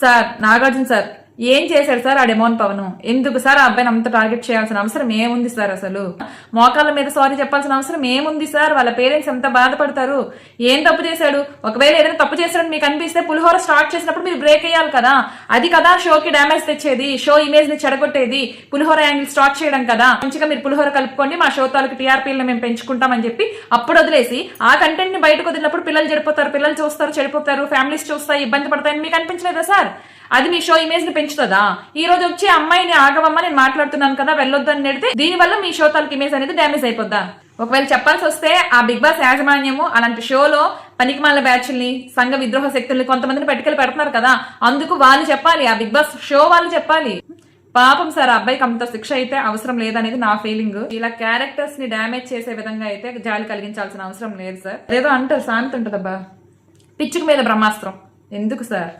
Sir Nagarjuna sir. ఏం చేశాడు sir ఆ డెమోన్ పవన్? ఎందుకు సార్ ఆ అబ్బాయిని అంత టార్గెట్ చేయాల్సిన అవసరం ఏముంది సార్ అసలు? మోకాళ్ళ మీద సారీ చెప్పాల్సిన అవసరం ఏముంది సార్? వాళ్ళ పేరెంట్స్ ఎంత బాధపడతారు? ఏం తప్పు చేశాడు? ఒకవేళ ఏదైనా తప్పు చేశాడని మీకు అనిపిస్తే పులిహోర స్టార్ట్ చేసినప్పుడు మీరు బ్రేక్ అయ్యాలి కదా. అది కదా షోకి డ్యామేజ్ తెచ్చేది షో ఇమేజ్ని చెడగొట్టేది పులిహోర యాంగిల్ స్టార్ట్ చేయడం కదా. మంచిగా మీరు పులిహోర కలుపుకోండి మా షో తాలూకు టీఆర్పీలను మేము పెంచుకుంటామని చెప్పి అప్పుడు వదిలేసి ఆ కంటెంట్ని బయటకు వదిలినప్పుడు పిల్లలు చెడిపోతారు పిల్లలు చూస్తారు చెడిపోతారు ఫ్యామిలీస్ చూస్తాయి ఇబ్బంది పడతాయని మీకు అనిపించలేదా సార్? అది మీ షో ఇమేజ్ని పెంచుతుందా? ఈ రోజు వచ్చి అమ్మాయిని ఆగవమ్మ నేను మాట్లాడుతున్నాను కదా వెళ్ళొద్దని నెడితే దీనివల్ల మీ షో తాలూకు ఇమేజ్ అనేది డ్యామేజ్ అయిపోద్దా? ఒకవేళ చెప్పాల్సి వస్తే ఆ బిగ్ బాస్ యాజమాన్యము అలాంటి షోలో పనికిమాల బ్యాచ్ల్ని సంఘ విద్రోహ శక్తుల్ని కొంతమందిని పట్టుకెళ్ళి పెడుతున్నారు కదా అందుకు వాళ్ళు చెప్పాలి ఆ బిగ్ బాస్ షో వాళ్ళు చెప్పాలి. పాపం సార్ ఆ అబ్బాయికి అంత శిక్ష అయితే అవసరం లేదనేది నా ఫీలింగ్. ఇలా క్యారెక్టర్స్ని డ్యామేజ్ చేసే విధంగా అయితే జాలి కలిగించాల్సిన అవసరం లేదు సార్. ఏదో అంటారు శాంతి ఉంటుందబ్బా. పిచ్చుకు మీద బ్రహ్మాస్త్రం. ఎందుకు సార్?